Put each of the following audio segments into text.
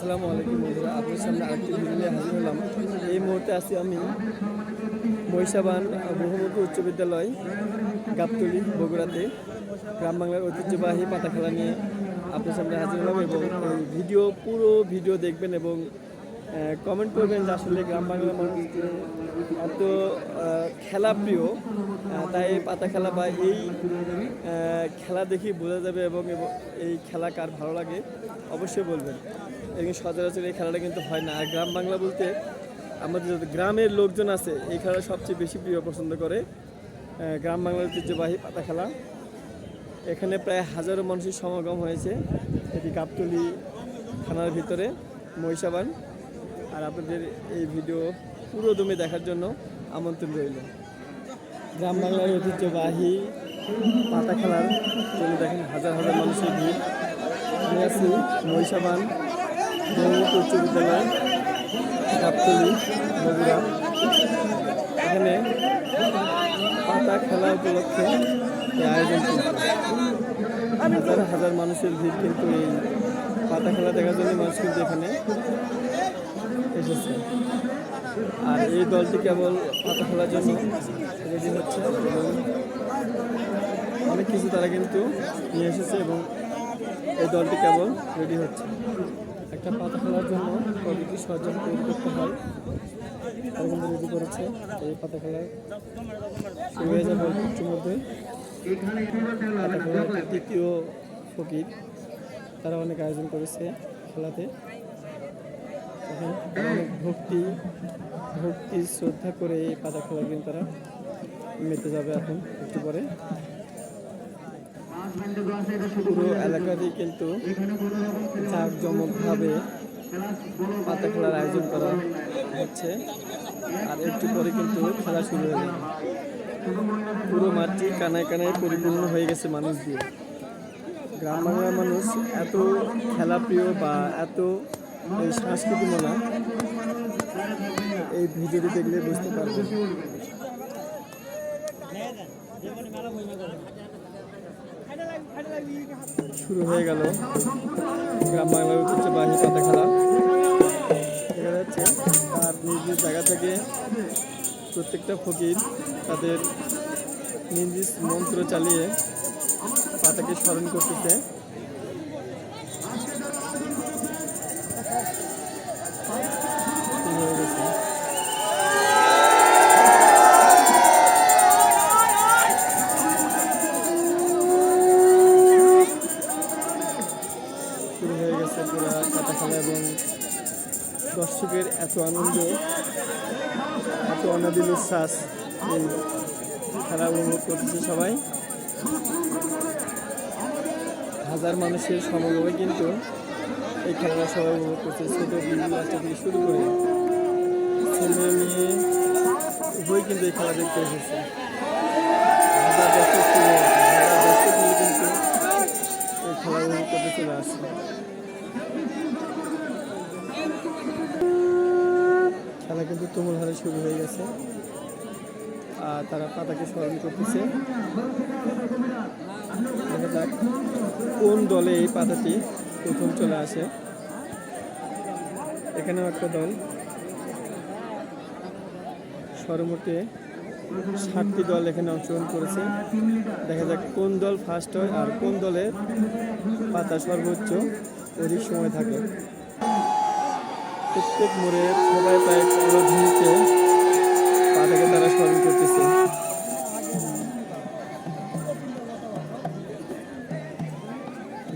আসসালামু আলাইকুম বন্ধুরা আপনার সামনে আরেকটি ভিডিও নিয়ে হাজির হলাম। এই মুহূর্তে আছি আমি মহিষাবান বহুমুখী উচ্চ বিদ্যালয়, গাবতলি, বগুড়াতে। গ্রাম বাংলার ঐতিহ্যবাহী পাতা খেলা নিয়ে আপনার সামনে হাজির হলাম এবং ভিডিও পুরো ভিডিও দেখবেন এবং কমেন্ট করবেন যে আসলে গ্রাম বাংলার মানুষ এত খেলা প্রিয় তাই পাতা খেলা বা এই খেলা দেখি বোঝা যাবে এবং এই খেলা কার ভালো লাগে, অবশ্যই বলবেন। এরকম সচরাচর এই খেলাটা কিন্তু হয় না। আর গ্রাম বাংলা বলতে আমাদের গ্রামের লোকজন আছে, এই খেলা সবচেয়ে বেশি প্রিয় পছন্দ করে। গ্রাম বাংলার ঐতিহ্যবাহী পাতা খেলা। এখানে প্রায় হাজারো মানুষের সমাগম হয়েছে এটি গাবতলি থানার ভিতরে, মহিষাবান। আর আপনাদের এই ভিডিও পুরো দমে দেখার জন্য আমন্ত্রণ রইল। গ্রাম বাংলার ঐতিহ্যবাহী পাতা খেলার জন্য দেখেন হাজার হাজার মানুষের ভিড়। আমি আছি মহিষাবান। বহুমুখী উচ্চ এখানে পাতা খেলা উপলক্ষে এই হাজার হাজার মানুষের ভিড় কিন্তু এই পাতা খেলা দেখার জন্য মানুষ কিন্তু এখানে এসেছে। আর এই দলটি কেবল পাতা খেলার জন্য রেডি হচ্ছে এবং অনেক কিছু তারা কিন্তু নিয়ে এসেছে এবং এই দলটি কেবল রেডি হচ্ছে। একটা পাতা খেলার জন্য কতটি সরঞ্জাম তৈরি করতে হয়। রেডি করেছে। এই পাতা খেলায় শুরু হয়ে যাবে অল্প কিছুর মধ্যে পাতা খেলার তৃতীয় ফকির। তারা অনেক আয়োজন করেছে খেলাতে। অনেক ভক্তি ভক্তি শ্রদ্ধা করে এই পাতা খেলা কিন্তু তারা মেতে যাবে এখন একটু পরে। পুরো এলাকাতেই কিন্তু জাঁকজমকভাবে পাতা খেলার আয়োজন করা হচ্ছে। আর একটু পরে কিন্তু খেলা শুরু হয়ে যাবে পুরো মাঠটি কানায় কানায় পরিপূর্ণ হয়ে গেছে মানুষ দিয়ে গ্রাম বাংলার মানুষ এত খেলা প্রিয় বা এত সংস্কৃতি মনা, এই ভিডিওটি দেখলে বুঝতে পারবেন। শুরু হয়ে গেল গ্রাম বাংলার ঐতিহ্যবাহী পাতা খেলা। দেখা যাচ্ছে আর নিজ নিজ জায়গা থেকে প্রত্যেকটা ফকির তাদের নিজ নিজ মন্ত্র চালিয়ে পাতাকে স্মরণ করতেছে। দর্শকের এত আনন্দ, এত অনাদিল উচ্ছ্বাস খেলা উপভোগ করতেছে সবাই। হাজার মানুষের সমাগমে কিন্তু এই খেলাটা সবাই উপভোগ করছে। ছোটো বাচ্চা থেকে শুরু করে ছেলে মেয়ে, উভয় কিন্তু এই খেলা দেখতে এসেছে। হাজার হাজার কিন্তু এই খেলা উপভোগ করতে চলে আসছে। খেলা কিন্তু তুমুল হারে শুরু হয়ে গেছে। আর তারা পাতাকে স্মরণ করতেছে। দেখা যাক কোন দলে এই পাতাটি প্রথম চলে আসে। এখানেও একটা দল সর্বমোটে ষাটটি দল এখানে অংশগ্রহণ করেছে। দেখা যাক কোন দল ফার্স্ট হয় আর কোন দলের পাতা সর্বোচ্চ অধিক সময় থাকে। প্রত্যেক মোড়ে সবাই প্রায় কলধ্বনিতে পাতাকে তারা স্মরণ করতেছে।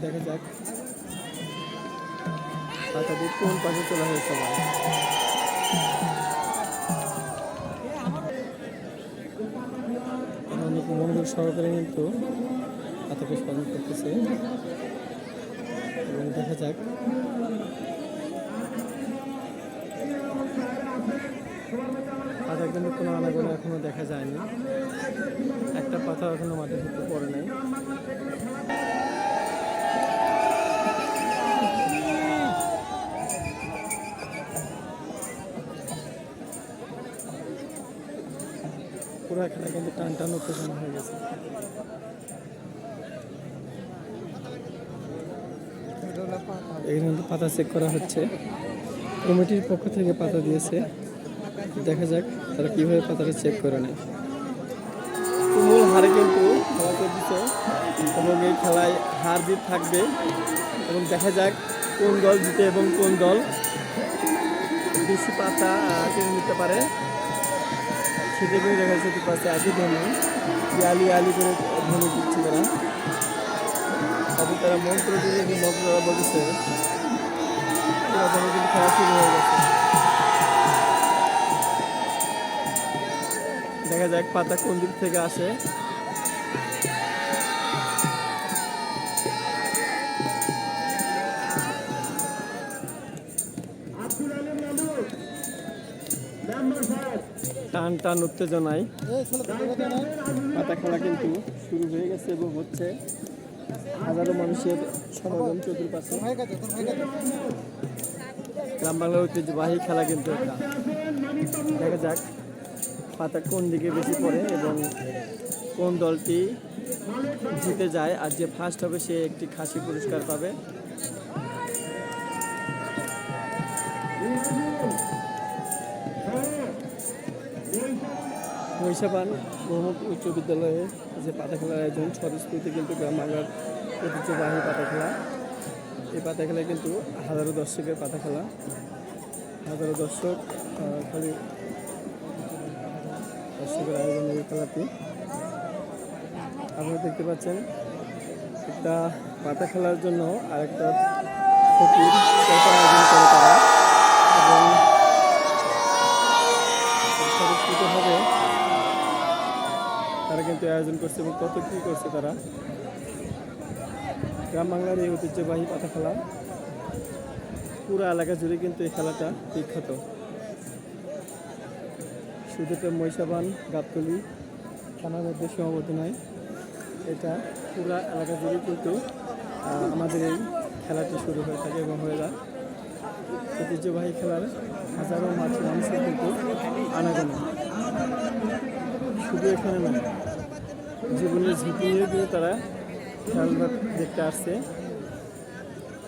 দেখা যাক। পাতাটি কোন পাশে চলে হয় সবাই। মনোযোগ সহকারে কিন্তু পাতাকে স্মরণ করতেছে। এবং দেখা যাক। পাতা কিন্তু কোনো আনাগোনা এখনও দেখা যায়নি। একটা পাতা এখনও মাটির ভিতরে পড়ে নাই। পুরো খেলা কিন্তু টান টান উত্তেজনা হয়ে গেছে। এখানে কিন্তু পাতা চেক করা হচ্ছে। কমিটির পক্ষ থেকে পাতা দিয়েছে। দেখা যাক তারা কীভাবে পাতাটা চেক করে নেয়। তুমুল হারে কিন্তু খেলা চলতেছে। এবং এই খেলায় হার জিত থাকবে। এবং দেখা যাক কোন দল জিতে এবং কোন দল বেশি পাতা কিনে নিতে পারে। সেটা কিন্তু দেখা যাচ্ছে পাশে একই ধরনের আলি ইয়ালি করে ধ্বনি দিচ্ছে তারা। এবং তারা মন্ত্র দিয়ে যে মন্ত্ররা বলতেছে খেলা শুরু হয়ে গেছে। দেখা যাক পাতা কোন দিক থেকে আসে। টান টান উত্তেজনায়। পাতা খেলা কিন্তু শুরু হয়ে গেছে এবং হচ্ছে হাজারো মানুষের সমাগম চতুর্পাশে। গ্রাম বাংলার ঐতিহ্যবাহী খেলা কিন্তু এটা। দেখা যাক। পাতা কোন দিকে বেশি পড়ে এবং কোন দলটি জিতে যায় আর যে ফার্স্ট হবে সে একটি খাসি পুরস্কার পাবে? মহিষাবান মোহাম্মদ উচ্চ বিদ্যালয়ে যে পাতা খেলার আয়োজন স্বতঃস্ফূর্তি কিন্তু গ্রাম বাংলার ঐতিহ্যবাহী পাতা খেলা। এই পাতা খেলায় কিন্তু হাজারো দর্শকের পাতা খেলা। হাজারো দর্শক খালি দর্শকের আয়োজন এই খেলাটি। আপনারা দেখতে পাচ্ছেন, একটা পাতা খেলার জন্য আরেকটা ক্ষতির আয়োজন করে তারা। এবং তারা কিন্তু আয়োজন করছে এবং কত কী করছে তারা। গ্রাম বাংলার এই ঐতিহ্যবাহী পাতা খেলা। পুরো এলাকা জুড়ে কিন্তু এই খেলাটা বিখ্যাত। তো মহিষাবান গাবতলি থানার মধ্যে সীমাবদ্ধ নয়। এটা পুরা এলাকা জুড়ে কিন্তু আমাদের এই খেলাটি শুরু হয়ে থাকে এবং হয়ে যায়। ঐতিহ্যবাহী খেলার হাজারো মাছ মানুষের কিন্তু আনাগোনা। শুধু এখানে নয়, জীবনের ঝুঁকি নিয়ে কিন্তু তারা খেলা দেখতে আসছে।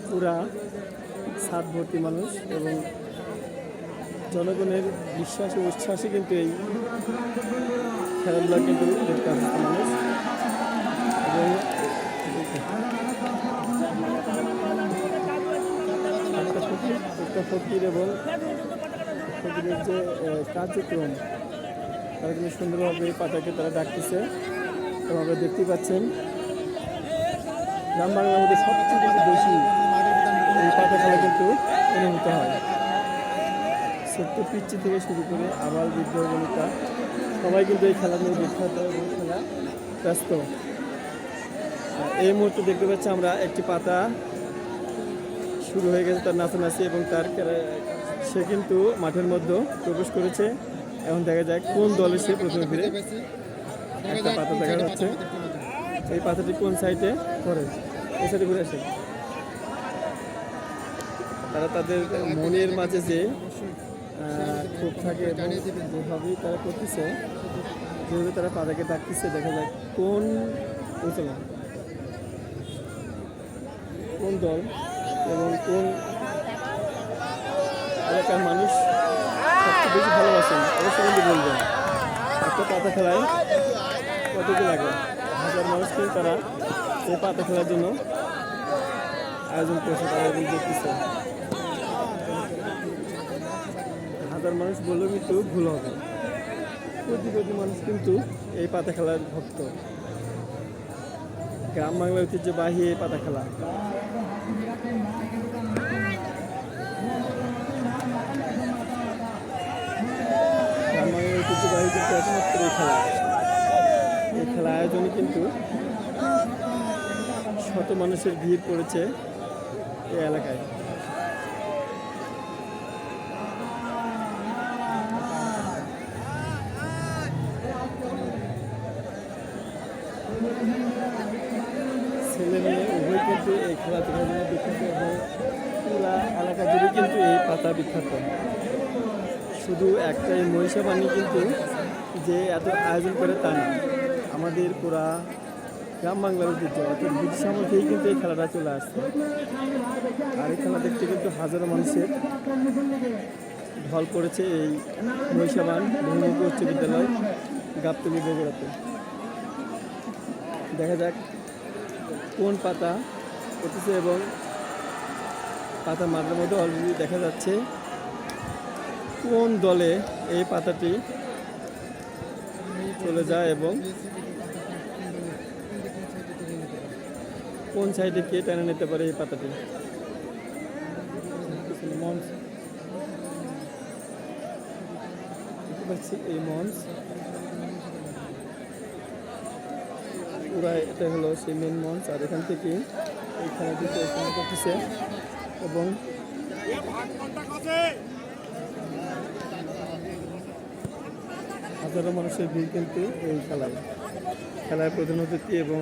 পুরা সাত ভর্তি মানুষ এবং জনগণের বিশ্বাস ও উচ্ছ্বাসে কিন্তু এই খেলাধুলা কিন্তু মানুষ। এবং ফকির এবং ফকিরের যে কার্যক্রম, তারা কিন্তু সুন্দরভাবে এই তারা ডাকতেছে। এবং আমরা দেখতে পাচ্ছেন, গ্রাম বাংলার মধ্যে সবচেয়ে বেশি এই পাতা খেলা কিন্তু অনুভূত হয়। ছোট্ট পিচ্ছি থেকে শুরু করে আবার বৃদ্ধ সবাই কিন্তু এই খেলা নিয়ে বিখ্যাত এবং খেলা ব্যস্ত। এই মুহূর্তে দেখতে পাচ্ছি আমরা একটি পাতা শুরু হয়ে গেছে তার নাচানাচি এবং তার সে কিন্তু মাঠের মধ্যে প্রবেশ করেছে। এখন দেখা যায় কোন দলে সে প্রথমে ফিরে একটা পাতা দেখা যাচ্ছে। এই পাতাটি কোন সাইডে করে এই সাইডে ঘুরে আসে তারা তাদের মনের মাঝে যে ক্ষোভ থাকে এবং যেভাবেই তারা করতেছে, যেভাবে তারা পাতাকে ডাকতেছে, দেখা যায় কোন বুঝলো কোন দল এবং কোন এলাকার মানুষ সবচেয়ে বেশি ভালোবাসেন অবশ্যই বলবেন একটা পাতা খেলায় কত কি লাগে হাজার মানুষকে তারা এই পাতা খেলার জন্য আয়োজন করেছে, তারা দেখতেছে। হাজার মানুষ বললেও কিন্তু ভুল হবে। কোটি কোটি মানুষ কিন্তু এই পাতা খেলার ভক্ত। গ্রাম বাংলা ঐতিহ্যবাহী এই পাতা খেলা। গ্রাম বাংলার ঐতিহ্যবাহী কিন্তু একমাত্র এই খেলা। এই খেলা আয়োজনে কিন্তু শত মানুষের ভিড় পড়েছে এই এলাকায় ছেলে মেয়ে উভয় বিখ্যাত পুরা এলাকা জুড়ে কিন্তু এই পাতা বিখ্যাত শুধু একটাই মহিষা মহিষাবাণী কিন্তু যে এত আয়োজন করে তা না। আমাদের পুরা গ্রাম বাংলার ঐতিহ্য অর্থাৎ ব্রিটিশ থেকেই কিন্তু এই খেলাটা চলে আসছে। আর এই খেলা দেখতে কিন্তু হাজারো মানুষের ঢল পড়েছে এই মহিষাবান বহুমুখী উচ্চ বিদ্যালয়, গাবতলি বগুড়াতে। দেখা যাক কোন পাতা পড়তেছে এবং পাতা মাটার মধ্যে অলরেডি দেখা যাচ্ছে কোন দলে এই পাতাটি চলে যায় এবং কোন সাইডে কে টেনে নিতে পারে এই পাতাটি? পাচ্ছি এই মঞ্চ। পুরা এটা হলো সেই মেন মঞ্চ। আর এখান থেকে এই খেলাটি পরিচালনা করতেছে এবং হাজারো মানুষের ভিড় কিন্তু এই খেলায়। খেলার প্রধান অতিথি এবং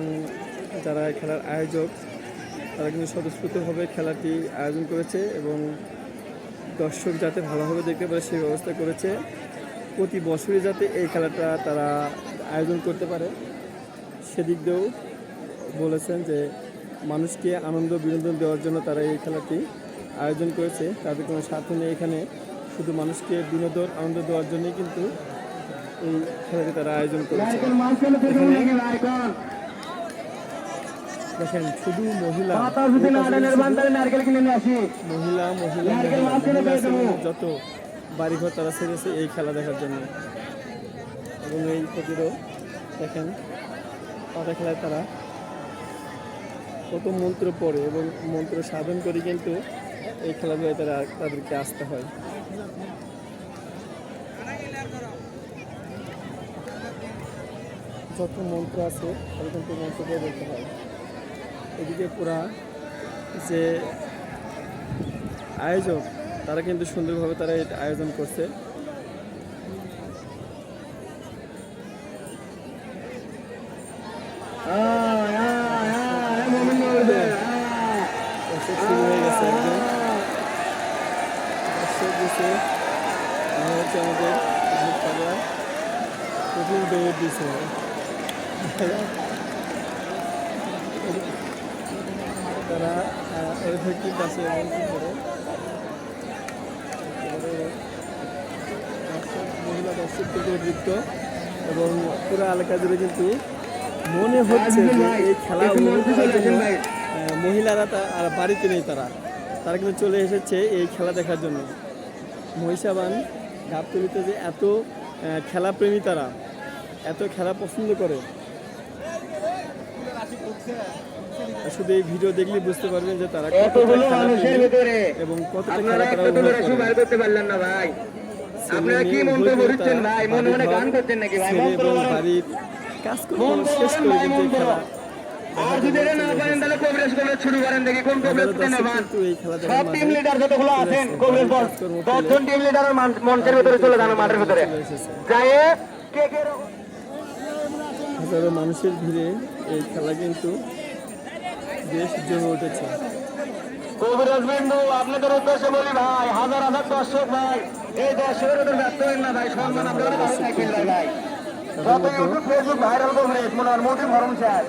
যারা খেলার আয়োজক, তারা কিন্তু স্বতঃস্ফূর্তভাবে খেলাটি আয়োজন করেছে এবং দর্শক যাতে ভালোভাবে দেখতে পারে সেই ব্যবস্থা করেছে। প্রতি বছরই যাতে এই খেলাটা তারা আয়োজন করতে পারে। সেদিক দিয়েও বলেছেন যে মানুষকে আনন্দ বিনোদন দেওয়ার জন্য তারা এই খেলাটি আয়োজন করেছে। তাদের কোনো স্বার্থ নেই এখানে। শুধু মানুষকে বিনোদন আনন্দ দেওয়ার জন্যই কিন্তু এই খেলাটি তারা আয়োজন করেছে। দেখেন শুধু মহিলা মহিলা মহিলা। যত বাড়িঘর তারা ছেড়েছে এই খেলা দেখার জন্য। এবং এই প্রতিরও দেখেন পাতা খেলায় তারা কত মন্ত্র পড়ে এবং মন্ত্র সাধন করে কিন্তু এই খেলাধুলায় তারা তাদেরকে আসতে হয়। যত মন্ত্র আছে, তাদের কিন্তু মন্ত্র দিয়ে বলতে হয়। এদিকে পুরা যে আয়োজক, তারা কিন্তু সুন্দরভাবে তারা এটা আয়োজন করছে দর্শক শুরু হয়ে গেছে একদম দর্শক গেছে আর হচ্ছে আমাদের অনেক তারা প্রথম দৌড় দিয়েছে তারা অর্ধেকটি পাশে এমন কি করে এবং পুরো এলাকা জুড়ে কিন্তু মনে হচ্ছে যে এই খেলা মহিলারা আর বাড়িতে নেই তারা। তারা কিন্তু চলে এসেছে এই খেলা দেখার জন্য। মহিষাবান গাবতলিতে যে এত খেলাপ্রেমী তারা। এত খেলা পছন্দ করে। শুধু এই ভিডিও দেখলে বুঝতে পারবেন যে তারা মানুষের ভিতরে। এবং আপনারা একটু বাইর করতে পারলেন না ভাই। আপনারা কি মন্তব্য ভাই? মনে মনে গান করছেন নাকি ভাই। বাড়ির মন্ত্র শেষ করে কিন্তু খেলা। আর যদি এটা না পারেন তাহলে শুরু করেন দেখি কোন খেলা সব টিম লিডার যতগুলো আছেন দশজন টিম মঞ্চের ভিতরে চলে যান মাঠের ভিতরে। এসেছে। কে কে হাজারো মানুষের ভিড়ে এই খেলা কিন্তু বেশ জমে উঠেছে। কবিরাজ বিন্দু আপনাদের উদ্দেশ্যে বলি ভাই হাজার হাজার দর্শক ভাই এই দর্শকের ওদের ব্যস্ত হন না ভাই সম্মান আপনাদের ভালো সাইকেল ভাই। যত ইউটিউব ফেসবুক ভাইরাল কংগ্রেস মনে হয় মোটি ভরম স্যার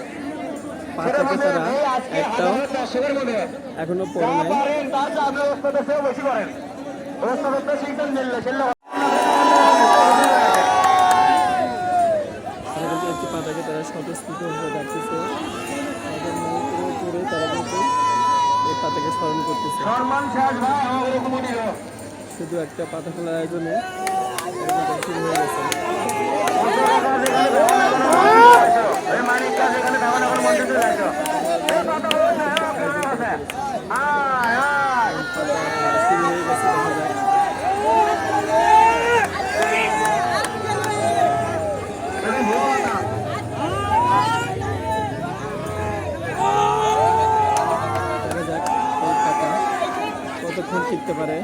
সেটা পাতাকে মধ্যে তারা এই আজকে একটাও হাজার দর্শকের মধ্যে এখনও পড়ে নাই পারেন তার চেয়ে আপনি ওস্তাদের চেয়েও বেশি করেন ওস্তাদের তো শিখতেন মিললে সেটা তারা কিন্তু একটি পাতাকে তারা স্বতঃস্ফূর্ত হয়ে যাচ্ছে তাদের মন্ত্র করে তারা কিন্তু এই পাতাকে স্মরণ করতেছে সম্মান শেষ ভাই আমার এরকম উঠিও শুধু একটা পাতা খোলার আয়োজনে এরকম শুরু হয়ে গেছে এই মানিক কাজ এখানে ধাওয়ান এখন মন্দির চলে আসো এই কথা বলছে আয় আয় শুরু হয়ে গেছে দেখা যাক দেখা যাক এই পাতা কতক্ষণ টিকতে পারে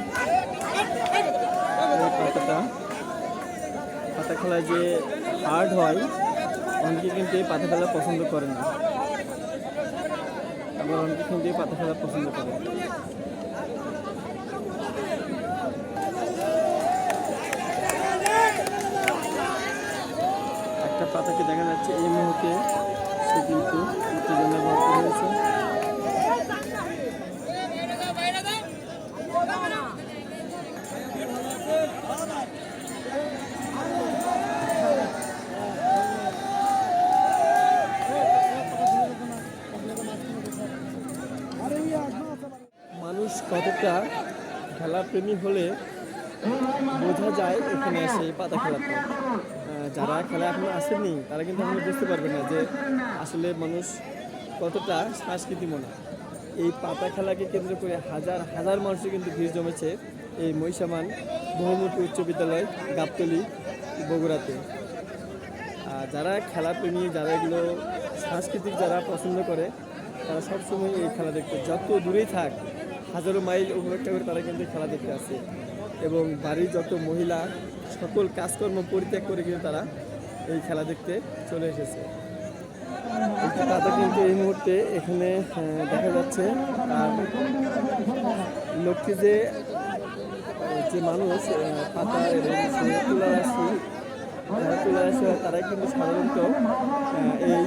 এই পাতাটা পাতা খেলায় যে হার্ড হয়, অনেকে কিন্তু এই পাতা খেলা পছন্দ করে না। আবার অনেকে কিন্তু এই পাতা খেলা পছন্দ করে। একটা পাতাকে দেখা যাচ্ছে এই মুহূর্তে সে কিন্তু মানুষ কতটা খেলাপ্রেমী হলে বোঝা যায় এখানে এসে পাতা খেলাতে যারা খেলা এখনও আসেনি, তারা কিন্তু এখনও বুঝতে পারবে না যে আসলে মানুষ কতটা সাংস্কৃতিক মনা এই পাতা খেলাকে কেন্দ্র করে হাজার হাজার মানুষের কিন্তু ভিড় জমেছে এই মহিষামান বহুমুখী উচ্চ বিদ্যালয় গাবতলি বগুড়াতে। আর যারা খেলাপ্রেমী যারা এগুলো সাংস্কৃতিক যারা পছন্দ করে, তারা সবসময় এই খেলা দেখতে, যত দূরেই থাক হাজারো মাইল উপেক্ষা করে তারা কিন্তু খেলা দেখতে আসে। এবং বাড়ির যত মহিলা, সকল কাজকর্ম পরিত্যাগ করে কিন্তু তারা এই খেলা দেখতে চলে এসেছে। তাদের কিন্তু এই মুহূর্তে এখানে দেখা যাচ্ছে আর লোকটি যে যে মানুষ পাতা এবং সে তুলা রাশি যারা তুলে আসে তারা কিন্তু সাধারণত এই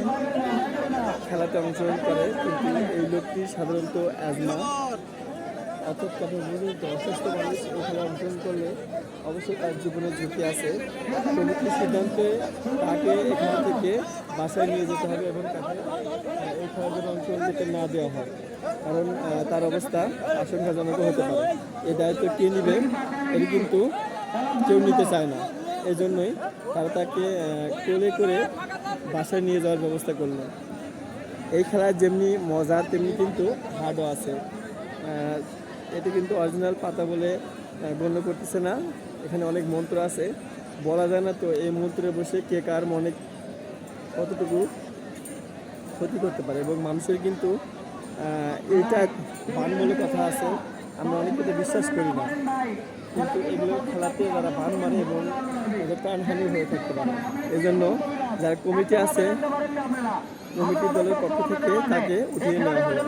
খেলাতে অংশগ্রহণ করে। কিন্তু এই লোকটি সাধারণত অ্যাজমা অর্থাৎ কথা বুঝুন অসুস্থ মানুষ খেলায় অংশগ্রহণ করলে অবশ্যই তার জীবনের ঝুঁকি আছে। কমিটির সিদ্ধান্তে তাকে এখান থেকে বাসায় নিয়ে যেতে হবে এবং তাকে এই জন্য অংশগ্রহণ করতে না দেওয়া হয়। কারণ তার অবস্থা আশঙ্কাজনক হতে পারে। এই দায়িত্ব কে নেবে এটি কিন্তু কেউ নিতে চায় না। এই জন্যই তারা তাকে কোলে করে বাসায় নিয়ে যাওয়ার ব্যবস্থা করল। এই খেলার যেমনি মজা তেমনি কিন্তু হার্ডও আছে। এটি কিন্তু অরিজিনাল পাতা বলে গণ্য করতেছে না। এখানে অনেক মন্ত্র আছে। বলা যায় না তো এই মন্ত্রে বসে কে কার মনে কতটুকু ক্ষতি করতে পারে। এবং মানুষের কিন্তু এইটা বান বলে কথা আছে। আমরা অনেক কথা বিশ্বাস করি না। কিন্তু এগুলো খেলাতে যারা বান মারে এবং এদের প্রাণহানি হয়ে থাকতে পারে। এই জন্য যারা কমিটি আছে, কমিটি দলের পক্ষ থেকে তাকে উঠিয়ে নেওয়া হলো।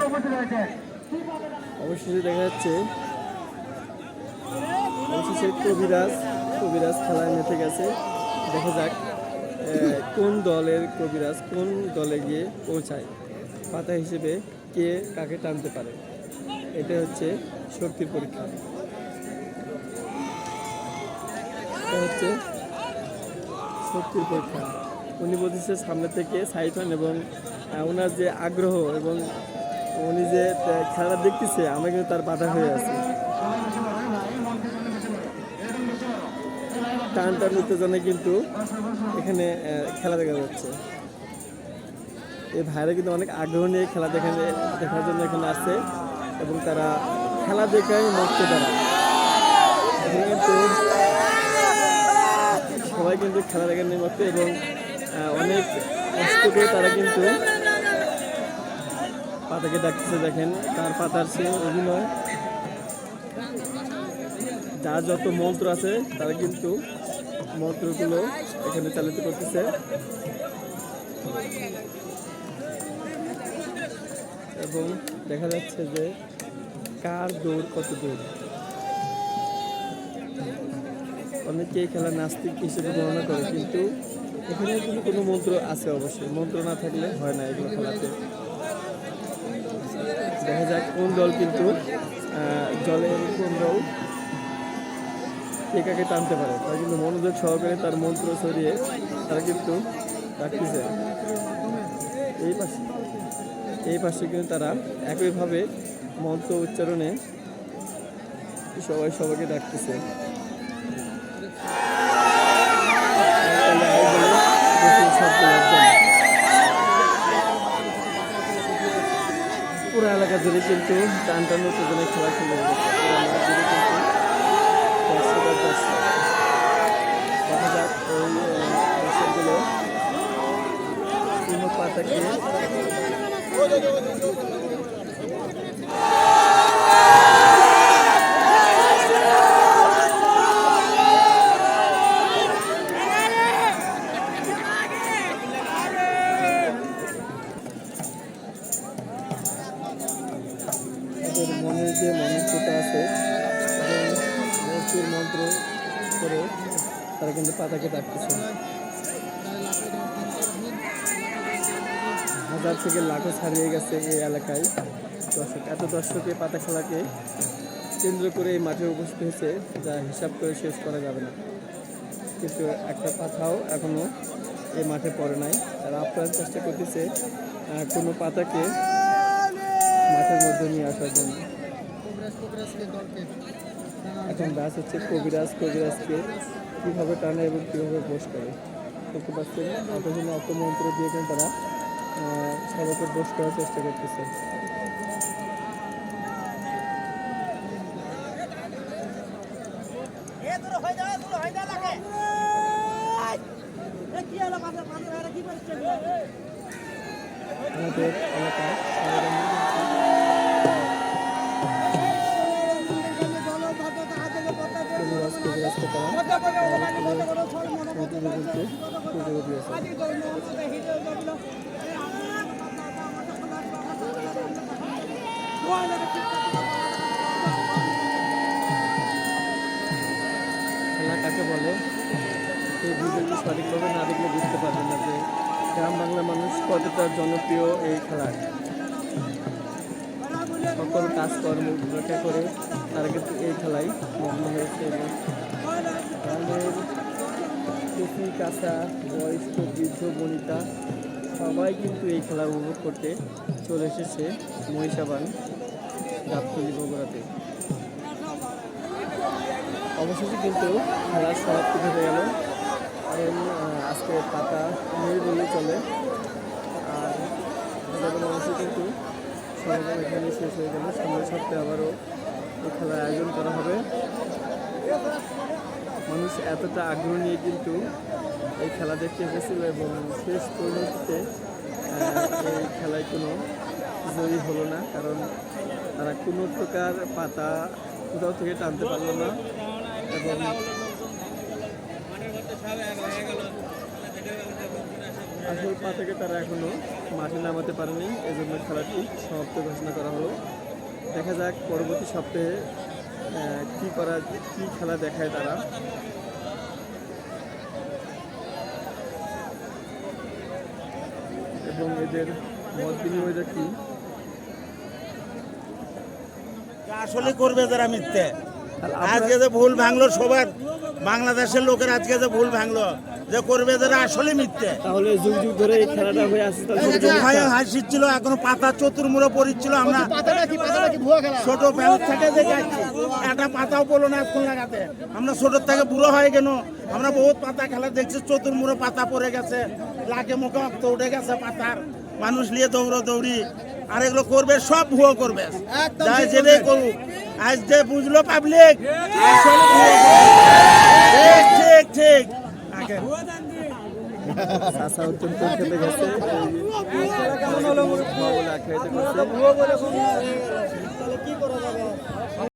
অবশেষে দেখা যাচ্ছে, অবশেষে কবিরাজ কবিরাজ খেলায় মেতে গেছে। দেখা যাক কোন দলের কবিরাজ কোন দলে গিয়ে পৌঁছায়। পাতা হিসেবে কে কাকে টানতে পারে। এটা হচ্ছে শক্তির পরীক্ষা। এটা হচ্ছে শক্তির পরীক্ষা। উনি বলতেছে সামনে থেকে সাইড হন এবং ওনার যে আগ্রহ এবং উনি যে খেলাটা দেখতেছে, আমরা কিন্তু তার বাধা হয়ে আছি। টান টান উত্তেজনায় কিন্তু এখানে খেলা দেখা যাচ্ছে। এই ভাইরা কিন্তু অনেক আগ্রহ নিয়ে খেলা দেখানে দেখার জন্য এখানে আসছে এবং তারা খেলা দেখায় মুক্ত তারা সবাই কিন্তু খেলা দেখার নিমত্ত এবং অনেক কষ্ট করে তারা কিন্তু পাতাকে ডাকতেছে দেখেন তার পাতার সে অভিনয়। যার যত মন্ত্র আছে, তারা কিন্তু মন্ত্রগুলো এখানে চালিত করতেছে। এবং দেখা যাচ্ছে যে কার দৌড় কত দূর। অনেকে খেলা নাস্তিক হিসেবে গণনা করে, কিন্তু এখানে কিন্তু কোনো মন্ত্র আছে অবশ্যই। মন্ত্র না থাকলে হয় না এগুলো খেলাতে। দেখা যাক কোন দল কিন্তু জলের কোন দল কে কাকে টানতে পারে? তারা কিন্তু মনোযোগ সহকারে তার মন্ত্র সরিয়ে তারা কিন্তু রাখতেছে। এই পাশে এই পাশে কিন্তু তারা একইভাবে মন্ত্র উচ্চারণে সবাই সবাইকে ডাকতেছে। জুড়ে কিন্তু টান টান উত্তেজনে খেলা খেলে কোনো পাতাকে তারা কিন্তু পাতাকে ডাকতেছে হাজার থেকে লাখো ছাড়িয়ে গেছে এই এলাকায়। দর্শক, এত দর্শক পাতা খেলাকে কেন্দ্র করে এই মাঠে উপস্থিত হয়েছে, যা হিসাব করে শেষ করা যাবে না। কিন্তু একটা পাতাও এখনও এই মাঠে পড়ে নাই। তারা আপ্রাণ চেষ্টা করতেছে কোনো পাতাকে মাঠের মধ্যে নিয়ে আসার জন্য। এখন গাছ হচ্ছে কবিরাজ, কবিরাজকে কীভাবে টানে এবং কীভাবে বোস করে, দেখতে পাচ্ছেন বিভিন্ন অপমন্ত্র দিয়ে তারা। সবাইকে বোস করার চেষ্টা করতেছে। সঠিকভাবে না দেখলে বুঝতে পারবেন না যে গ্রাম বাংলার মানুষ কতটা জনপ্রিয় এই খেলা সকল কাজকর্ম উপেক্ষা করে তারা কিন্তু এই খেলায় মগ্ন হয়েছে এবং গ্রামের কচি কাঁচা, বয়স্ক, বৃদ্ধ, বনিতা সবাই কিন্তু এই খেলা উপভোগ করতে চলে এসেছে মহিষাবান গাবতলি বগুড়াতে। অবশেষে কিন্তু খেলার সমাপ্তি ঘটে গেল। আহ, আজকে পাতা নেই বলে চলে। আর মানুষই কিন্তু সমাগম এখানে শেষ হয়ে গেল সামনের সপ্তাহে আবারও এই খেলার আয়োজন করা হবে। মানুষ এতটা আগ্রহ নিয়ে কিন্তু এই খেলা দেখতে এসেছিল এবং শেষ পরিণতিতে এই খেলায় কোনো জয়ী হলো না কারণ তারা কোনো প্রকার পাতা কোথাও থেকে টানতে পারল না। এবং আসল পা থেকে তারা এখনও মাঠে নামাতে পারেনি। এজন্য খেলাটি সমাপ্ত ঘোষণা করা হলো। দেখা যাক পরবর্তী সপ্তাহে কি করা কি খেলা দেখায় তারা। এবং এদের মত বিনিময়টা কি? আসলে করবে যারা মিথ্যে? আজকে যে ভুল ভাঙলো সবার বাংলাদেশের লোকের আজকে যে ভুল ভাঙলো যে করবে যারা আসলে মিথ্যে। তাহলে যুগ যুগ ধরে এই খেলাটা হয়ে আসছে মিথ্যা? হাসিচ্ছিল এখনও পাতা চতুর্মুড়ো পড়ছিল আমরা ছোট বেলা থেকে যে যাচ্ছি একটা পাতাও বলো না এখন লাগাতে। আমরা ছোট থেকে বুড়ো হয়ে গেল আমরা বহুত পাতা খেলা দেখছি চতুর্মুড়ো পাতা পড়ে গেছে। লাকে মুখে রক্ত উঠে গেছে পাতার। মানুষ নিয়ে দৌড়ো দৌড়ি। আর এগুলো করবে সব ভুয়ো করবে। যাই যেটাই করুক আজ যে বুঝলো পাবলিক ঠিক ঠিক ঠিক। চাচা অত্যন্ত খেতে গেছে। বলে আখ্যায়িত করছে